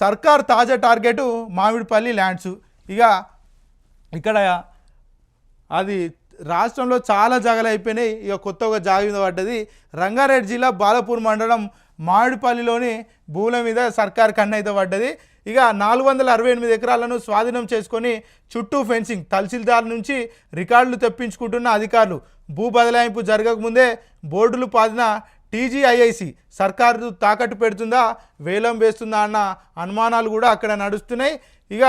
సర్కార్ తాజా target Mamidipalli lands. ఇక ఇక్కడ అది రాష్ట్రంలో చాలా జాగాలు అయిపోయినాయి. ఇక కొత్తగా జాగ మీద పడ్డది. రంగారెడ్డి జిల్లా బాలపూర్ మండలం మామిడిపల్లిలోని భూముల మీద సర్కార్ కన్నైతే పడ్డది. ఇక నాలుగు వందల అరవై ఎనిమిది ఎకరాలను స్వాధీనం చేసుకొని చుట్టూ ఫెన్సింగ్ తహసీల్దార్ నుంచి రికార్డులు తెప్పించుకుంటున్న అధికారులు. భూ బదలాయింపు జరగకముందే బోర్డులు పాదిన టీజీఐఐసి సర్కారు తాకట్టు పెడుతుందా వేలం వేస్తుందా అన్న అనుమానాలు కూడా అక్కడ నడుస్తున్నాయి. ఇక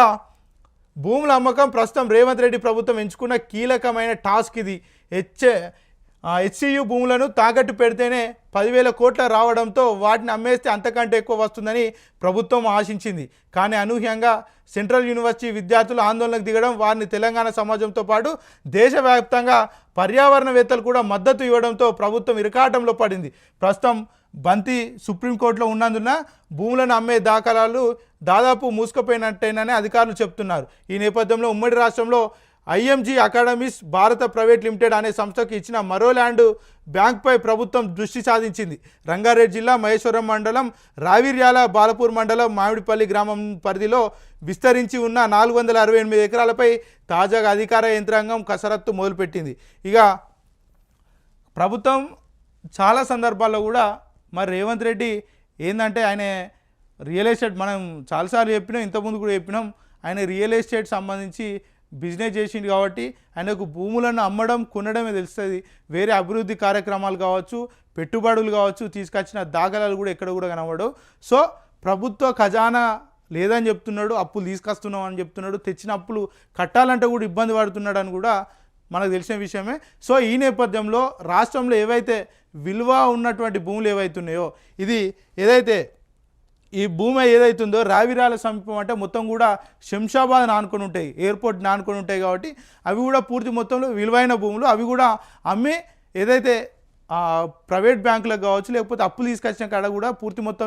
భూముల అమ్మకం ప్రస్తుతం రేవంత్ రెడ్డి ప్రభుత్వం ఎంచుకున్న కీలకమైన టాస్క్ ఇది. హెచ్ఏ హెచ్సియు భూములను తాకట్టు పెడితేనే పదివేల కోట్ల రావడంతో వాటిని అమ్మేస్తే అంతకంటే ఎక్కువ వస్తుందని ప్రభుత్వం ఆశించింది. కానీ అనూహ్యంగా సెంట్రల్ యూనివర్సిటీ విద్యార్థులు ఆందోళనకు దిగడం వారిని తెలంగాణ సమాజంతో పాటు దేశవ్యాప్తంగా పర్యావరణవేత్తలు కూడా మద్దతు ఇవ్వడంతో ప్రభుత్వం ఇరకాటంలో పడింది. ప్రస్తుతం బంతి సుప్రీంకోర్టులో ఉన్నందున భూములను అమ్మే దాఖలాలు దాదాపు మూసుకుపోయినట్టేనని అధికారులు చెప్తున్నారు. ఈ నేపథ్యంలో ఉమ్మడి రాష్ట్రంలో IMG academies Bharata private limited అనే సంస్థకు ఇచ్చిన మరో ల్యాండ్ బ్యాంక్పై ప్రభుత్వం దృష్టి సాధించింది. రంగారెడ్డి జిల్లా మహేశ్వరం మండలం రావిర్యాల బాలపూర్ మండలం మామిడిపల్లి గ్రామం పరిధిలో విస్తరించి ఉన్న నాలుగు వందల అరవై ఎనిమిది ఎకరాలపై తాజాగా అధికార యంత్రాంగం కసరత్తు మొదలుపెట్టింది. ఇక ప్రభుత్వం చాలా సందర్భాల్లో కూడా మరి రేవంత్ రెడ్డి ఏంటంటే ఆయన రియల్ ఎస్టేట్ మనం చాలాసార్లు చెప్పినాం ఇంతకుముందు కూడా చెప్పినాం ఆయన రియల్ ఎస్టేట్ సంబంధించి బిజినెస్ చేసిండు కాబట్టి ఆయనకు భూములను అమ్మడం కొనడమే తెలుస్తుంది. వేరే అభివృద్ధి కార్యక్రమాలు కావచ్చు పెట్టుబడులు కావచ్చు తీసుకొచ్చిన దాఖలాలు కూడా ఎక్కడ కూడా కనబడవు. సో ప్రభుత్వ ఖజానా లేదని చెప్తున్నాడు అప్పులు తీసుకొస్తున్నాం అని చెప్తున్నాడు తెచ్చిన అప్పులు కట్టాలంటే కూడా ఇబ్బంది పడుతున్నాడు అని కూడా మనకు తెలిసిన విషయమే. సో ఈ నేపథ్యంలో రాష్ట్రంలో ఏవైతే విలువ ఉన్నటువంటి భూములు ఏవైతున్నాయో ఇది ఏదైతే ఈ భూమి ఏదైతుందో రావిరాల సమీపం అంటే మొత్తం కూడా శంషాబాద్ నానుకొని ఉంటాయి. ఎయిర్పోర్ట్ నానుకొని ఉంటాయి కాబట్టి అవి కూడా పూర్తి మొత్తంలో విలువైన భూములు. అవి కూడా అమ్మి ఏదైతే ప్రైవేట్ బ్యాంకులకు కావచ్చు లేకపోతే అప్పులు తీసుకొచ్చిన కాడ కూడా పూర్తి మొత్తం